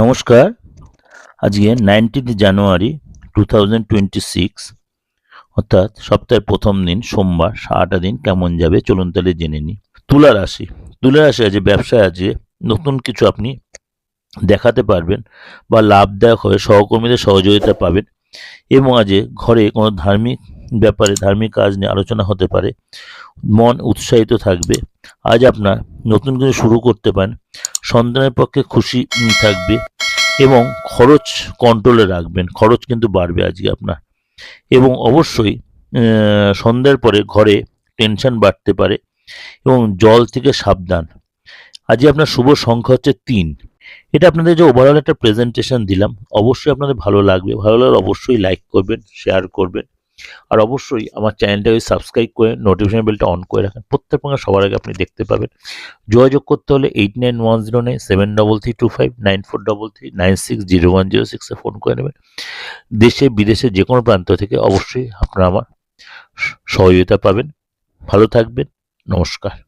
নমস্কার। আজকে nineteen January two thousand twenty six অর্থাৎ সপ্তাহের প্রথম দিন, সোমবার, সারাটা দিন কেমন যাবে চলুন তাহলে জেনে নিই। তুলা রাশি। তুলা রাশি আছে, ব্যবসায় আছে, নতুন কিছু আপনি দেখাতে পারবেন বা লাভদায়ক হয়ে সহকর্মীদের সহযোগিতা পাবেন এবং আজকে ঘরে কোনো ধার্মিক ব্যাপারে, ধার্মিক কাজ নিয়ে আলোচনা হতে পারে। মন উৎসাহিত থাকবে আজ আপনার নতুন কিছু শুরু করতে পারেন। সন্তানের পক্ষে খুশি থাকবে এবং খরচ কন্ট্রোলে রাখবেন। খরচ কিন্তু বাড়বে আজকে আপনার। এবং অবশ্যই সন্ধ্যার পরে ঘরে টেনশন বাড়তে পারে এবং জল থেকে সাবধান। আজকে আপনার শুভ সংখ্যা হচ্ছে তিন। এটা আপনাদের যে ওভারঅল একটা প্রেজেন্টেশন দিলাম। অবশ্যই আপনাদের ভালো লাগবে। ভালো লাগলে অবশ্যই লাইক করবেন শেয়ার করবেন। আর অবশ্যই আমার চ্যানেলটাকে সাবস্ক্রাইব করে নোটিফিকেশন বেলটা অন করে রাখেন, প্রত্যেক প্রকার সবার আগে আপনি দেখতে পাবেন। যোগাযোগ করতে হলে eight nine one zero nine seven double three two five nine four double three nine six zero one zero সিক্সে ফোন করে নেবেন। দেশে, বিদেশে যে কোনো প্রান্ত থেকে অবশ্যই আপনারা আমার সহযোগিতা পাবেন। ভালো থাকবেন, নমস্কার।